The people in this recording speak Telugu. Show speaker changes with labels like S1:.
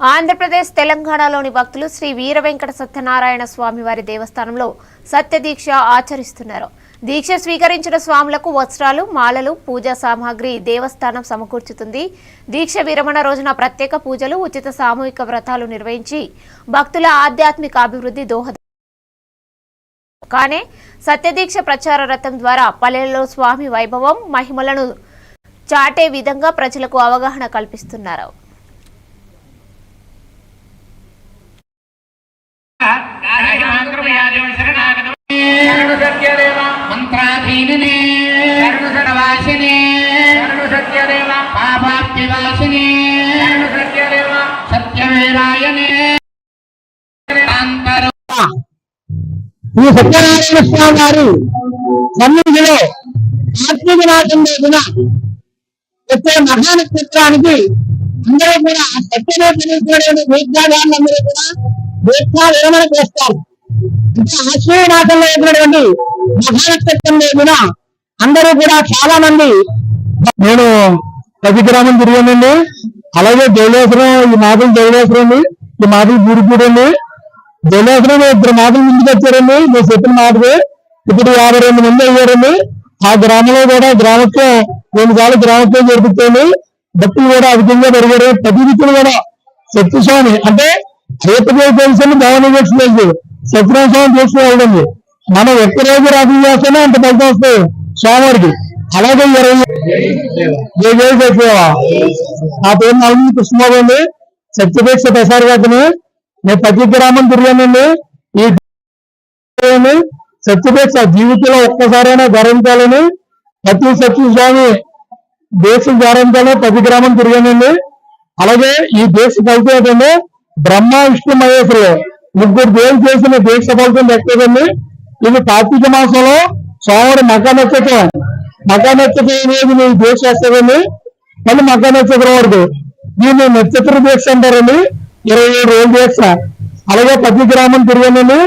S1: ఆంధ్రప్రదేశ్ తెలంగాణలోని భక్తులు శ్రీ వీర వెంకట సత్యనారాయణ స్వామి వారి దేవస్థానంలో సత్యదీక్ష ఆచరిస్తున్నారు. దీక్ష స్వీకరించిన స్వాములకు వస్త్రాలు మాలలు పూజా సామాగ్రి దేవస్థానం సమకూర్చుతుంది. దీక్ష విరమణ రోజున ప్రత్యేక పూజలు ఉచిత సామూహిక వ్రతాలు నిర్వహించి భక్తుల ఆధ్యాత్మిక అభివృద్ధి దోహద కానీ సత్యదీక్ష ప్రచార రథం ద్వారా పల్లెల్లో స్వామి వైభవం మహిమలను చాటే విధంగా ప్రజలకు అవగాహన కల్పిస్తున్నారు.
S2: ఈ సత్యనారాయణ స్వామి వారు సన్నిధిలో ఆత్మీయ నాటం రోజున వచ్చే మహానక్షత్రానికి అందరూ కూడా ఆ సత్యమే తెలియజేయడం వేద్యాగాన్ని అందరూ కూడా వేద్యా విరమణ చేస్తారు? ఆశ్రయ నాటంలో ఉన్నటువంటి మహానక్షత్రం కూడా అందరూ కూడా చాలా మంది నేను ప్రతి గ్రామం తిరిగానండి. అలాగే దేవేశ్వరం ఈ మాటలు దేవలేశ్వరం అండి ఈ మాటలు గురిపూడి అండి ఇద్దరు మాటలు ముందుకు వచ్చారండి. నేను చెప్పిన మాటలు ఇప్పుడు యాభై రెండు మంది అయ్యారండి. ఆ గ్రామంలో కూడా గ్రామత్వం రెండు సార్లు గ్రామత్వం జరుగుతుంది భక్తులు కూడా అధికంగా పెరిగారు. ప్రతి దిక్కులు కూడా. సత్యస్వామి అంటే చేతి తెలుసు భవన తెలుసు సత్యనారాయణ స్వామి తెలుసుకోవాలండి మనం ఎక్కడ రోజు రాజు చేస్తేనే అంత ఫలితం వస్తాయి సోమవారికి అలాగే ఇరవై జై జై నా పేరు నవమి కృష్ణబాబు అండి. సత్యపేక్ష ప్రసార గారిని. నేను ప్రతి గ్రామం తిరిగానండి. ఈ గ్రామాన్ని సత్యపేక్ష జీవితంలో ఒక్కసారైనా గౌరవించాలని ప్రతి సత్య స్వామి దేశం గౌరవించాలని ప్రతి గ్రామం తిరిగానండి. అలాగే ఈ దేశ ఫలితం ఏంటంటే బ్రహ్మ విష్ణు మహేశ్వరులు. ముగ్గురు దేవులు చేసిన దేశ ఫలితం పెట్టేదండి ఇది కార్తీక మాసంలో సోమవారం మకా నక్షత్రం. మకా నక్షత్రం అనేది నేను దీక్ష చేస్తానండి మళ్ళీ మకా నక్షత్రం వరకు దీన్ని నక్షత్ర దీక్ష అంటారండి. ఇరవై ఏడు రోజులు దీక్ష అలాగే ప్రతి గ్రామం తిరిగానండి